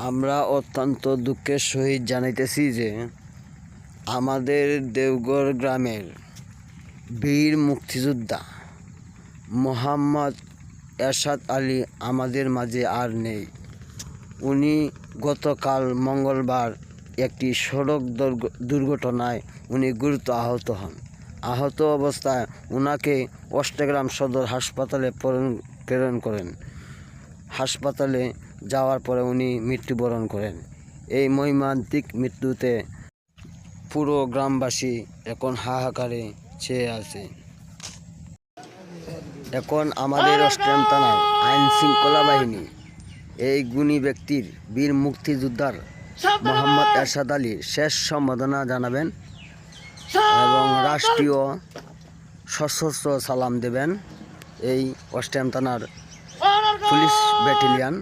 আমরা অত্যন্ত দুঃখের সহিত জানাইতেছি যে আমাদের দেওগড় গ্রামের বীর মুক্তিযোদ্ধা মোহাম্মদ এরশাদ আলী আমাদের মাঝে আর নেই। উনি গতকাল মঙ্গলবার একটি সড়ক দুর্ঘ- দুর্ঘটনায় উনি গুরুতর আহত হন। আহত অবস্থায় ওনাকে অষ্টগ্রাম সদর হাসপাতালে প্রেরণ করেন। হাসপাতালে যাওয়ার পরে উনি মৃত্যুবরণ করেন। এই মহিমান্তিক মৃত্যুতে পুরো গ্রামবাসী এখন হাহাকারে চেয়ে আছে। এখন আমাদের অষ্টম থানার আইন শৃঙ্খলা বাহিনী। এই গুণী ব্যক্তির বীর মুক্তিযোদ্ধার মোহাম্মদ এরশাদ আলীর শেষ সম্বোধনা জানাবেন এবং রাষ্ট্রীয় সশস্ত্র সালাম দেবেন এই অষ্টম থানার পুলিশ ব্যাটালিয়ান।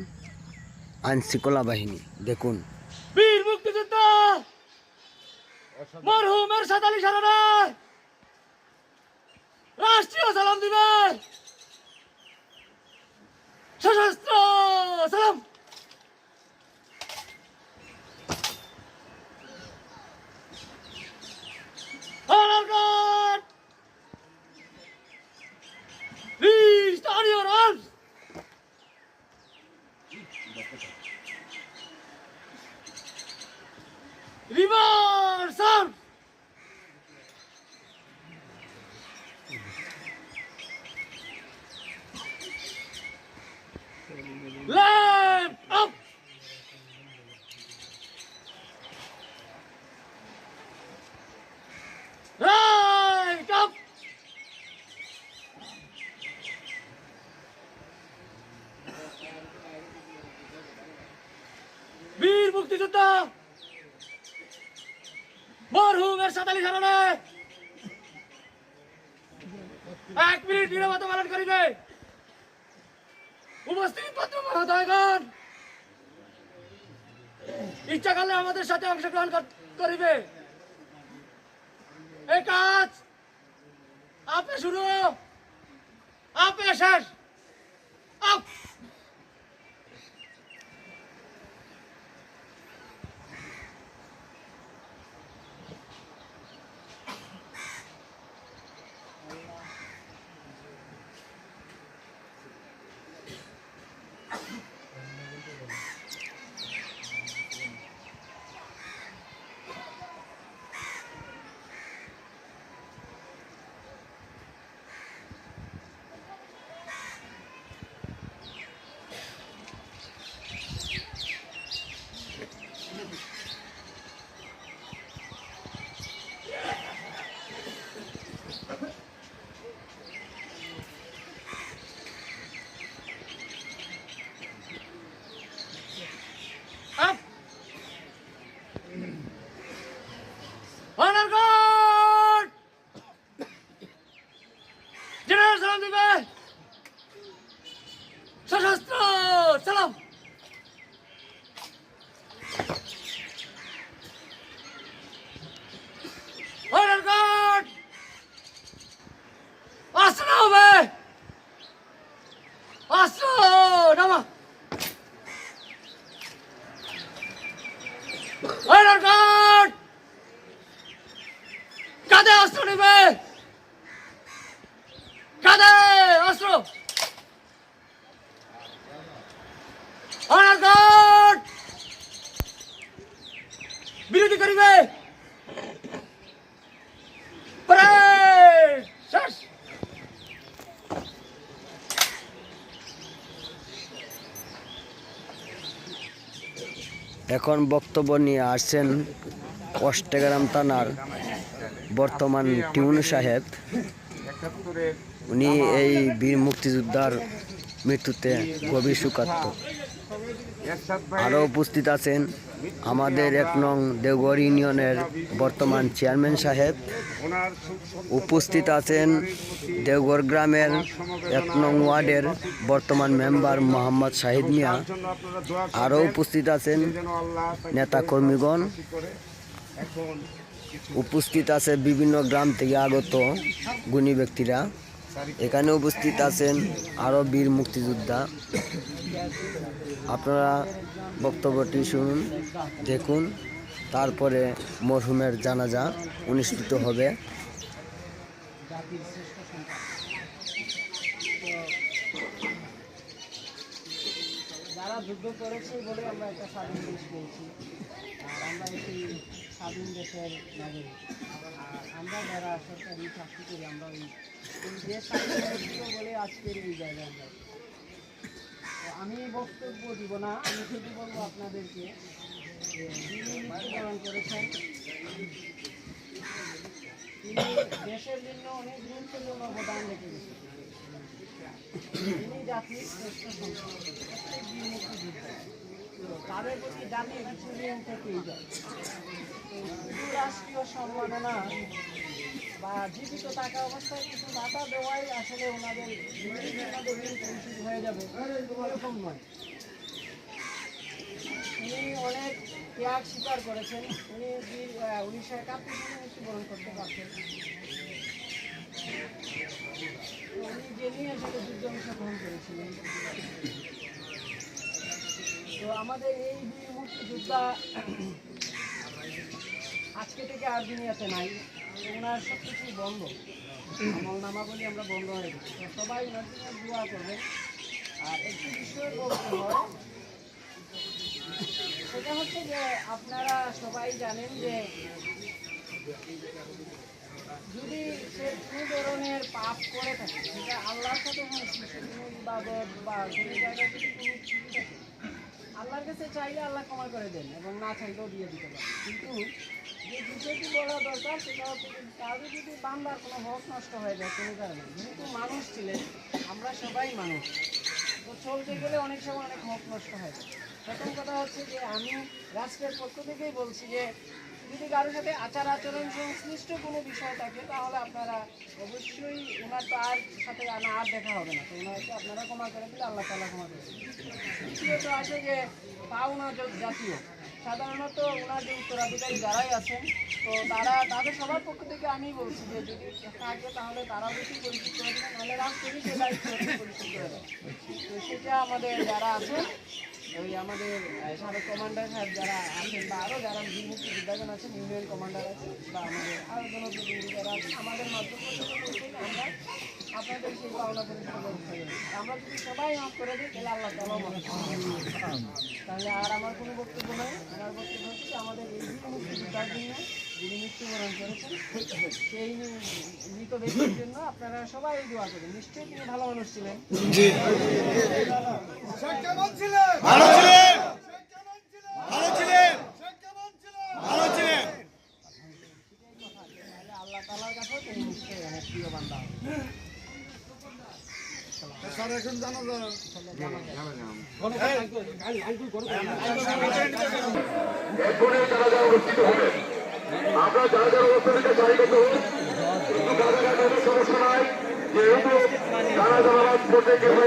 আইন শৃঙ্খলা বাহিনী দেখুন। বীর মুক্তিযোদ্ধা! মরহুমের সাতালি সারানা রাষ্ট্রীয় সালাম দিবেন সশস্ত্র সালাম! মুক্তিযোদ্ধা! মরহুমের সাতালি সারণে! এক মিনিট নিরবতা পালন করিবে। উপস্থিত পত্র মহোদয়গণ! ইচ্ছা করলে আমাদের সাথে অংশগ্রহণ কর- করিবে। এই কাজ আপে শুরু, আপে শেষ। আপ এখন বক্তব্য নিয়ে আসছেন অষ্টগ্রাম থানার বর্তমান টিউন সাহেব। উনি এই বীর মুক্তিযোদ্ধার মৃত্যুতে গভীর শোকাত্ম আরও উপস্থিত আছেন আমাদের এক নং দেওগড় ইউনিয়নের বর্তমান চেয়ারম্যান সাহেব উপস্থিত আছেন দেওগড় গ্রামের এক নং ওয়ার্ডের বর্তমান মেম্বার মোহাম্মদ শাহিদ মিয়া। আরও উপস্থিত আছেন নেতা কর্মীগণ। উপস্থিত আছে বিভিন্ন গ্রাম থেকে আগত গুণী ব্যক্তিরা। এখানে উপস্থিত আছেন আরও বীর মুক্তিযোদ্ধা। আপনারা বক্তব্যটি শুনুন, দেখুন, তারপরে মরহুমের জানাজা অনুষ্ঠিত হবে। যারা যুদ্ধ করেছে বলে আমরা একটা স্বাধীন দেশ পেয়েছি। আর আমরা স্বাধীন দেশের নাগরিক। আমরা যারা সরকারি চাকরি করি, আমরা ওই দেশ বলে আজকের এই জায়গায় আমরা আমি বক্তব্য দিব না, আমি শুধু বলব আপনাদেরকে যিনি মৃত্যুবরণ করেছেন, তিনি দেশের জন্য অনেক গুরুত্বপূর্ণ অবদান রেখে গেছেন। তিনি জাতির শ্রেষ্ঠ প্রত্যেক বীর মুক্তিযোদ্ধা। তো তাদের প্রতি জাতির কিছু ঋণ থেকেই যায় রাষ্ট্রীয় সম্মাননা বা জীবিত অবস্থায় কিছু ভাতা দেওয়াই আসলে ওনাদের ঋণ পরিশোধ হয়ে যাবে, এরকম নয়। উনি অনেক ত্যাগ স্বীকার করেছেন। উনি উনিশশো একাত্তর সালে মৃত্যুবরণ করতে পারতেন। তো উনি জেনে আসলে যুদ্ধ অংশগ্রহণ করেছিলেন। তো আমাদের এই দুই মুক্তিযোদ্ধা আজকে থেকে আর দুনিয়াতে নাই। ওনার সব কিছুই বন্ধ। আমল নামাবলি আমরা বন্ধ হয়ে গেছি। সবাই ওনার জন্য দোয়া করবেন আর একটি বিষয় বলতে হয়, সেটা হচ্ছে যে আপনারা সবাই জানেন যে যদি সে কোনো ধরনের পাপ করে থাকে, সেটা আল্লাহর সাথে বা কোনো জায়গায় যদি কোনো থাকে আল্লাহর কাছে চাইলে আল্লাহ ক্ষমা করে দেন এবং না চাইলেও দিয়ে দিতে পারেন। কিন্তু যে বিষয়টি বলা দরকার, সেটা হচ্ছে কারও যদি বান্দার কোনো হক নষ্ট হয়ে যায়, কোনো কারণে। যেহেতু মানুষ ছিলেন, আমরা সবাই মানুষ। তো চলতে গেলে অনেক সময় অনেক হক নষ্ট হয়। প্রথম কথা হচ্ছে যে আমি রাষ্ট্রের পক্ষ থেকেই বলছি যে যদি কারোর সাথে আচার আচরণ সংশ্লিষ্ট কোনো বিষয় থাকে, তাহলে আপনারা অবশ্যই ওনার তো আর সাথে আর দেখা হবে না। তো ওনাকে আপনারা ক্ষমা করে দিলে আল্লাহ তালা ক্ষমা করে। দ্বিতীয়ত আছে যে, পাওনা জাতীয়। সাধারণত ওনার যে উত্তরাধিকারী যারাই আছেন, তো তারা, তাদের সবার পক্ষ থেকে আমি বলছি যে, যদি থাকে তাহলে তারা বেশি পরিচিত করে দেবেন নাহলে দায়িত্ব পরিচিত করে দেয় তো সেটা আমাদের যারা আছেন ওই আমাদের সাবেক কমান্ডার সাহেব যারা আছেন বা আরও যারা বিমুক্তি বিদ্যাগণ আছেন, ইউনিয়ন কমান্ডার আছে বা আমাদের আরও জনপ্রতিনিধি যারা আছেন, আমাদের মাধ্যমে আমরা আপনাদের আমরা যদি সবাই করে দিই আল্লাহ আর আমার কোনো বক্তব্য হচ্ছে আমাদের জন্য যিনি করেছেন, সেই ব্যক্তির জন্য আপনারা সবাই দোয়া করেন। নিশ্চয়ই তিনি ভালো মানুষ ছিলেন। ভালো ছিলেন ভালো ছিলেন ভালো ছিলেন আল্লাহ এখন জানা যায় এখনই জানাজা অনুষ্ঠিত হবে আমরা যারা যারা অবস্থা থেকে যেহেতু জানাজা নামাজ পড়তে গেলে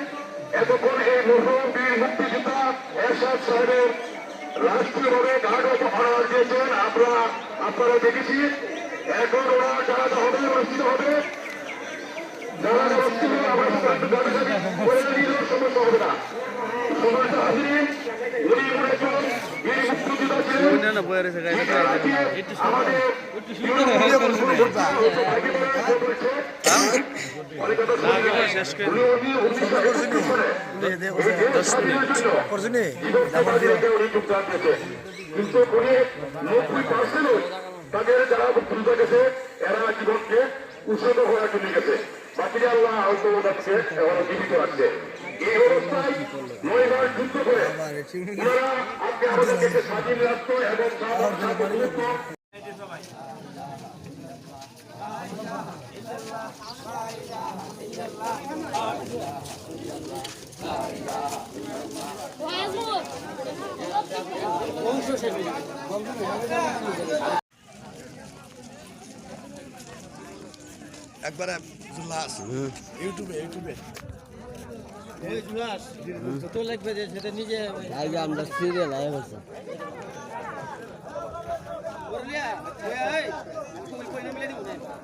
রাষ্ট্রীয়ভাবে অফ অনার দিয়েছেন। আমরা আপনারা দেখেছি এখন ওরা জানাজা হবে অনুষ্ঠিত হবে। জানাজা অনুষ্ঠিত আমরা সমস্যা হবে না। আমাদের কিন্তু নব্বই পার্সেন্ট তাদের যারা মুক্তিযোদ্ধা গেছে বাকিরা এবং একবারে জুলাস ইউটিউবে ইউটিউবে। আমরা সিরিয়াল আয় বলছে